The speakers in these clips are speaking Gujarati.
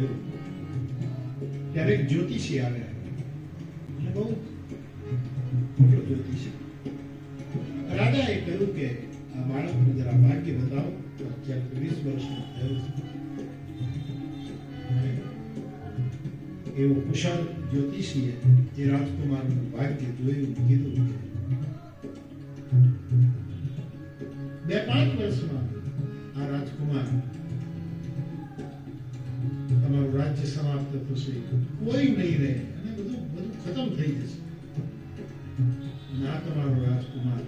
થયું ત્યારે એક જ્યોતિષી આવ્યા બહુ મોટો જ્યોતિષી. રાજાએ કહ્યું કે આ બાળકનું જરા ભાગ્ય બતાવો. અત્યારે વીસ વર્ષનું થયો એવો કુશળ જ્યોતિષીએ એ રાજકુમારનું ભાગ્ય જોયું કીધું બે પાંચ વર્ષમાં આ રાજકુમાર સમાપ્ત થશે કોઈ નહીં રહે. અને બધું બધું ખતમ થઈ જશે. ના તમારો રાજકુમાર,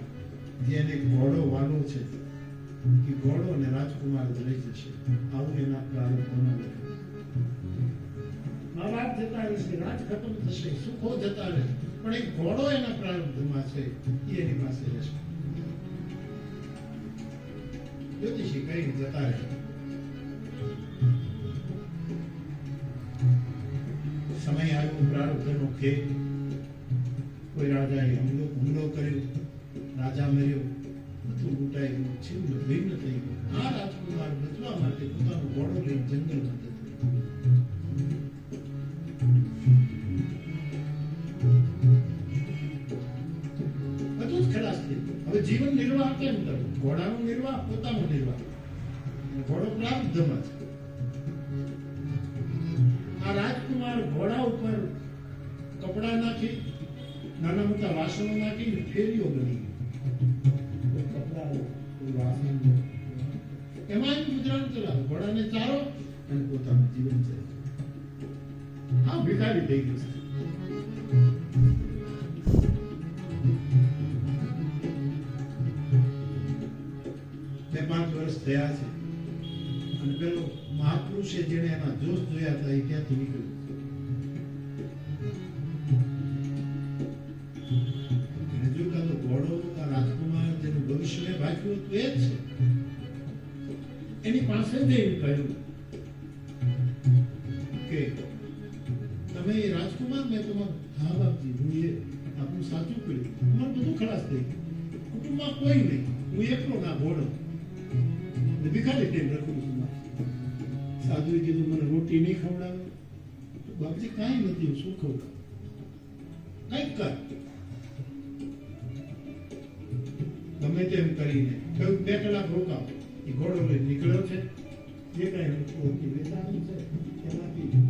જેને ઘોડો વાલો છે કે ઘોડો અને રાજકુમાર રહી જશે. આવું એના પ્રારંભમાં લખ્યું મા જતા રહેશે રાજ ખતમ થશે, સુખો જતા રહેશે પણ એક ઘોડો એના પ્રારંભમાં છે, એ એની પાસે રહેશે. જ્યોતિષી કઈ જતા રહે. સમય આવ્યો પ્રારબ્ધનો ખેત કોઈ રાજાએ હુમલો હુમલો કર્યો, રાજા મર્યો, બધું લૂંટાઈ ગયું. છેલ્લું ભિન્ન થઈ ગયું. આ રાજકુમાર બચવા માટે પોતાનો ઘોડો લઈને જંગલમાં. હવે જીવન નિર્વાહ કેમ કરવું? ઘોડાનો નિર્વાહ પોતાનો નિર્વાહ. ઘોડો પ્રારબ્ધમાં છે રાજકુમાર ઘોડા ઉપર કપડા નાખી, નાના મોટા વાસણો નાખીને ફેરીઓ બની એમાં જ ગુજરાન ચલાવે, ઘોડાને ચારો અને પોતાનું જીવન ચલાવે. હા, ભિખારી થઈ ગયું બે પાંચ વર્ષ થયા છે. અને પેલો મહાપુરુષે જેને એના જોશ જોયા હતા એ ક્યાંથી નીકળ્યો. ભાગ્યું હતું એ જ છે. એની પાસે જઈને કહ્યું કે તમે રાજકુમાર મેં તમારું હા બાપજી હું એ આપણું સાચું કર્યું. અમારું બધું ખલાસ થઈ ગયું. કુટુંબમાં કોઈ નહીં. હું એકલો ના ને ભિખારી ટેમ રખું છું સાધુએ કીધું, મને રોટી નહીં ખવડાવે. બાપજી કાંઈ નથી, હું શું ખવડાવું? કંઈક કર. ગમે તેમ કરીને થયું બે કલાક રોકાવ. એ ઘોડો નીકળ્યો છે જે કાંઈ પોતી વેચાણી છે એમાંથી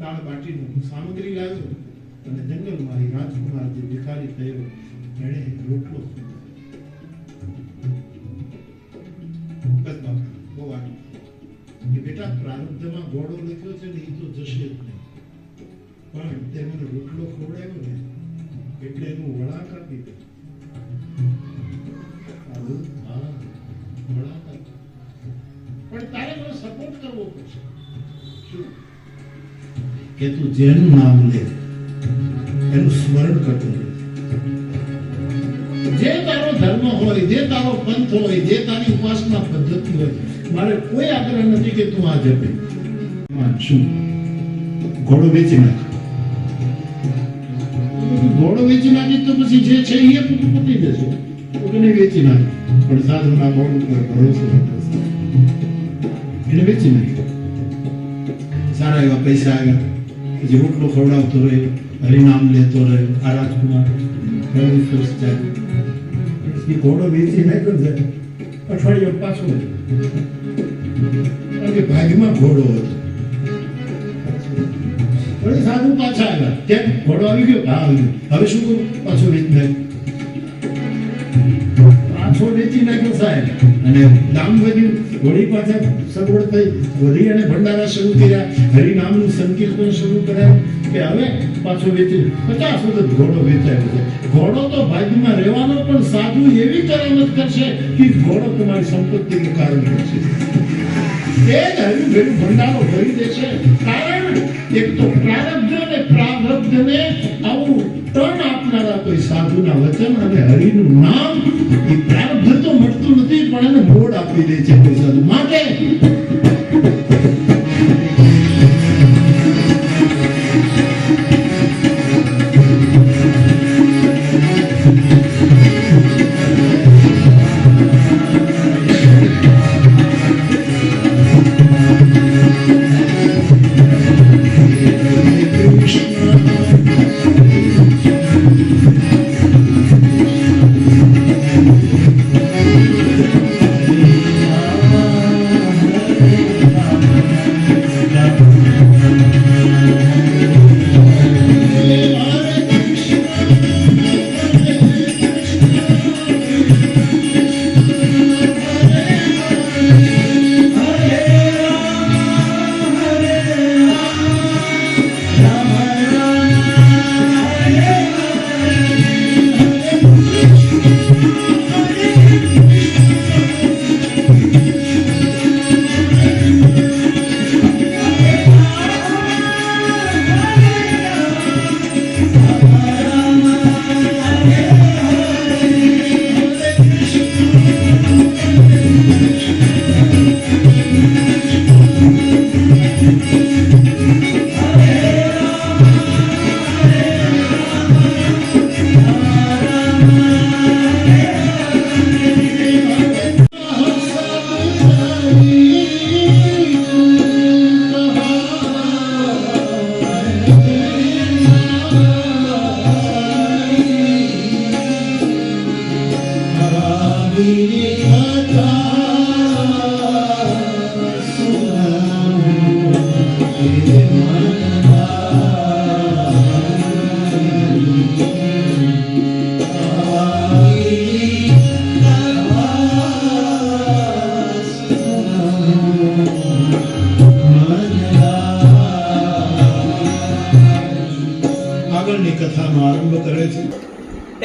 દાળ બાટીનું સામગ્રી લાવ્યો અને જંગલમાં એ રાજકુમાર જે ભિખારી થયો એણે રોટલો બેટા પ્રારબ્ધમાં ઘોડો લખ્યો છે ને એ તો જશે જ નહીં. પણ તે મને રોટલો ખવડાવ્યો ને એટલે એનું વળાંક આપી દે કરવો પડશે કે તું જેનું નામ લે એનું સ્મરણ કરતું જે તારો ધર્મ હોય જે તારો પંથ હોય જે તારી ઉપાસના પદ્ધતિ હોય મારે કોઈ આગ્રહ નથી કે તું આ જપે શું ઘોડો વેચી નાખ ઘોડો વેચી નાખી તો પછી જે છે એ પતી જશે વેચી નાખ પણ સાધુના ઘોડ ઉપર ભરોસો. એને વેચી નાખ્યો. સારા એવા પૈસા આવ્યા. પછી રોટલો ખવડાવતો રહ્યો હરિનામ લેતો રહ્યો આ રાજકુમાર ઘોડો વેચી નાખ્યો છે અઠવાડિયું પાછો કારણ કે ભાગમાં ઘોડો હતો. વળી સાધુ પાછા આવ્યા. કેમ? ઘોડો આવી ગયો? હા, આવી ગયો. હવે શું કરું પાછો વેચી નાખ્યો. પાછો વેચી નાખ્યો સાહેબ. અને નામ વધ્યું વળી પાછા સગવડ થઈ વધી અને ભંડારા શરૂ કર્યા. હરિનામનું સંકીર્તન શરૂ કર્યા કે હવે પાછો વેચી. પચાસ વખત ઘોડો વેચાયો છે. ઘોડો તો ભાગ્યમાં રહેવાનો પણ સાધુ એવી કરામત કરશે કે ઘોડો તમારી સંપત્તિનું કારણ બનશે. એ જ હરિ ભેરું ભંડારો ભરી દેશે. કારણ એક તો પ્રારબ્ધ અને પ્રારબ્ધને કોઈ વચન અને હરિનું નામ એ પ્રારબ્ધ તો મળતું નથી, પણ એને મોડ આપી દે છે માટે કથાનો આરંભ કરે છે.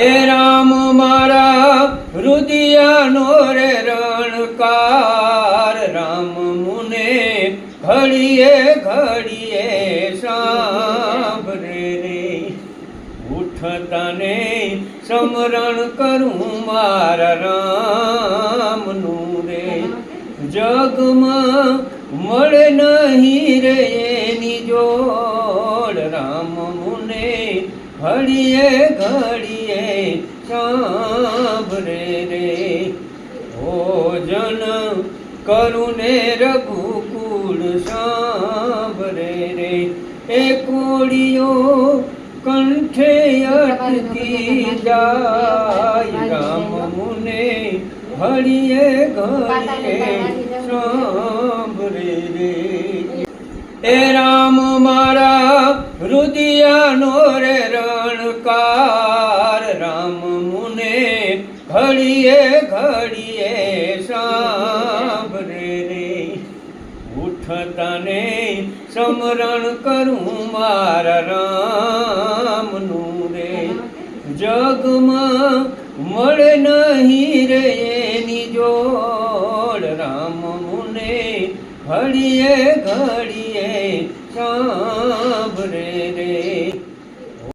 એ રામ મારા રુદિયાનો રે રણકાર. રામ મુને ઘડીએ ઘડીએ સાંભળે રે. ઉઠતાને સમરણ કરું મારા રામનું રે. જગમાં મળે નહીં રે એની મુને ઘડીએ ઘડીએ સાંભરે રે. ભોજન કરુને રઘુકુળ સાંભરે રે. એ કોળીઓ કંઠે અટકી જાય. રામ મુને ઘડીએ ઘડીએ સાંભરે રે. એ રામ મારા હૃદયનો રે રણકાર રામ મુને ઘડીએ ઘડીએ સાંભરે રે. ઉઠતાને સમરણ કરું મારા રામનું રે. જગમાં મળે નહીં રે એની જોડ, રામ મુને ઘડીએ